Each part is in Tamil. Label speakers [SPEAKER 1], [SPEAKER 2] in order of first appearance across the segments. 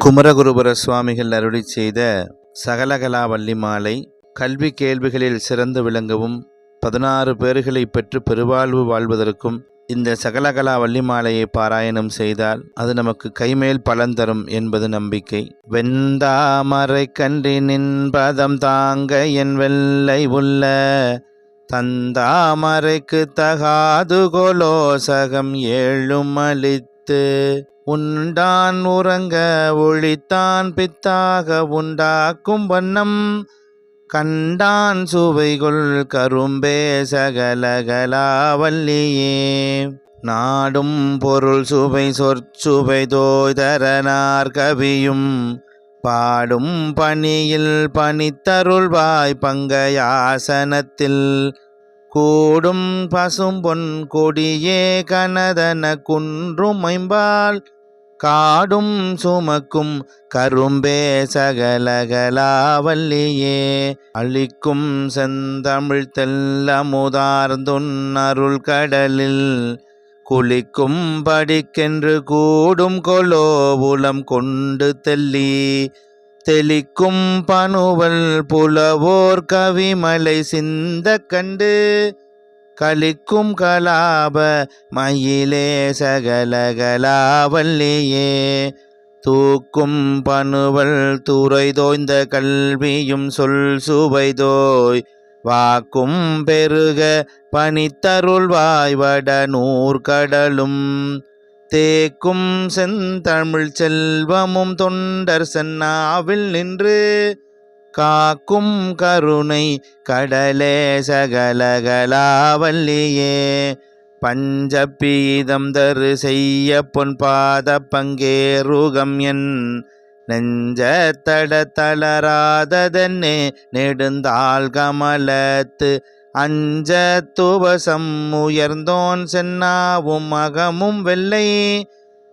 [SPEAKER 1] குமரகுருபர சுவாமிகள் அருளி செய்த சகலகலா வள்ளி மாலை கல்வி கேள்விகளில் சிறந்து விளங்கவும் பதினாறு பேர்களை பெற்று பெருவாழ்வு வாழ்வதற்கும் இந்த சகலகலா வள்ளி மாலையை பாராயணம் செய்தால் அது நமக்கு கைமேல் பலன் தரும் என்பது நம்பிக்கை. வெந்தாமரை கன்றி நின்பதம் தாங்க என் வெள்ளை உள்ள தந்தாமரைக்கு தகாது கோலோசகம் ஏழும் அளித்து உண்டான் உறங்க ஒழித்தான் பித்தாக உண்டாக்கும் வண்ணம். கண்டான் சுவைகொள் கரும்பே சகலகலாவல்லியே நாடும் பொருள் சுவை சொற்சுவை தோய்தரனார் கவியும். பாடும் பணியில் பணித்தருள்வாய் பங்கயாசனத்தில். கூடும் பசும்பொன் கொடியே கனதன குன்றும் ஐம்பால் காடும் சுமக்கும் கரும்பே சகலகலாவல்லியே. அழிக்கும் செந்தமிழ் தெல்லமுதார்ந்துன்னருள் கடலில் குளிக்கும் படிக்கென்று கூடும் கொலோ உலம் கொண்டு தெல்லி. தெளிக்கும் பனுவல் புலவோர் கவிமலை சிந்த கண்டு கலிக்கும் கலாப மயிலே சகலகலாவல்லியே தூக்கும் பணுவல் துறைதோய்ந்த கல்வியும் சொல் சுவைதோய் வாக்கும் பெருக பனித்தருள்வாய் வட நூற்கடலும் தேக்கும் செந்தமிழ் செல்வமும் தொண்டர் சென்னாவில் நின்று காக்கும் கருணை கடலே சகலகலாவல்லியே. பஞ்சப்பீதம் தரு செய்ய பொன் பாத பங்கேருகம் என் நெஞ்ச தட தளராததென்னே. நெடுந்தாள் கமலத்து அஞ்ச துவசம் உயர்ந்தோன் சென்னாவும் அகமும் வெள்ளை.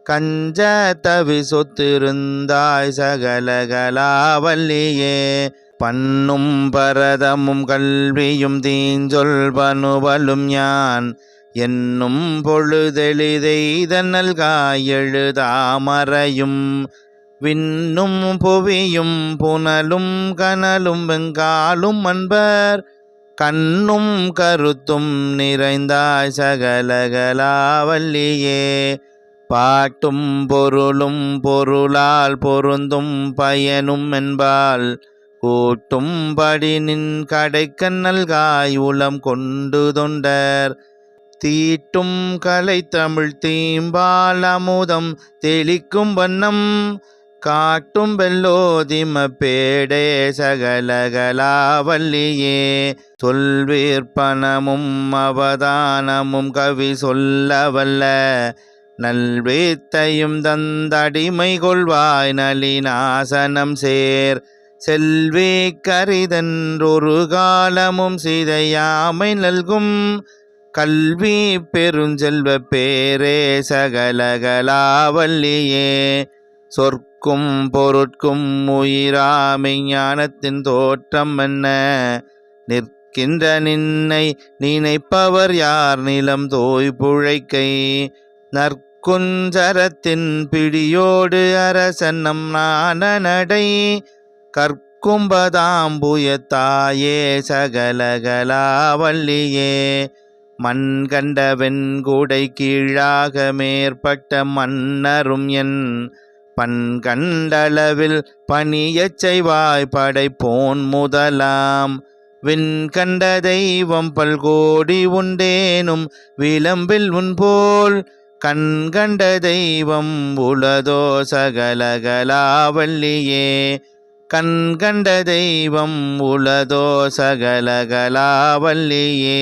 [SPEAKER 1] கஞ்ச தவி சொத்திருந்தாய் சகலகலாவல்லியே. பண்ணும் பரதமும் கல்வியும் தீஞ்சொல் பனுவலும் யான். என்னும் பொழுதெளிதெய்த காயெழுதாமறையும் விண்ணும் புவியும் புனலும் கனலும் வெங்காலும் அன்பர். கண்ணும் கருத்தும் நிறைந்தாய் சகலகலாவல்லியே. பாட்டும் பொருளும் பொருளால் பொருந்தும் பயனும் என்பால் கூட்டும்படி நின் கடைக்கண் நல்காய் உளம் கொண்டு தொண்டர். தீட்டும் கலை தமிழ் தீம்பால் அமுதம் தெளிக்கும் வண்ணம் காட்டும் வெள்ளோதிம பேடே சகலகலாவல்லியே சொல்விற்பனமும் அவதானமும் கவி சொல்லவல்ல நல்வேத்தையும் தந்தடிமை கொள்வாய் நளினாசனம் சேர். செல்வி கரிதன்றொரு காலமும் சிதையாமை நல்கும். கல்வி பெருஞ்செல்வ பேரே சகலகலாவல்லியே சொற்கும் பொருட்கும் உயிராமை ஞானத்தின் தோற்றம் என்ன? நிற்கின்ற நின்னை நினைப்பவர் யார்? நிலம் தோய் புழைக்கை குஞ்சரத்தின் பிடியோடு அரசன்னம் நான நடை கற்கும்பதாம்புயத்தாயே சகலகலாவல்லியே மண் கண்ட வெண்கூடை கீழாக மேற்பட்ட மன்னரும் என். பண் கண்டளவில் பணியச் செய்வாய் படைப்போன் முதலாம். விண் கண்ட தெய்வம் பல்கோடி உண்டேனும் விளம்பில் உன்போல் கண்கண்ட தெய்வம் உளதோ சகலகலாவல்லியே. கண்கண்ட தெய்வம் உளதோ சகலகலாவல்லியே.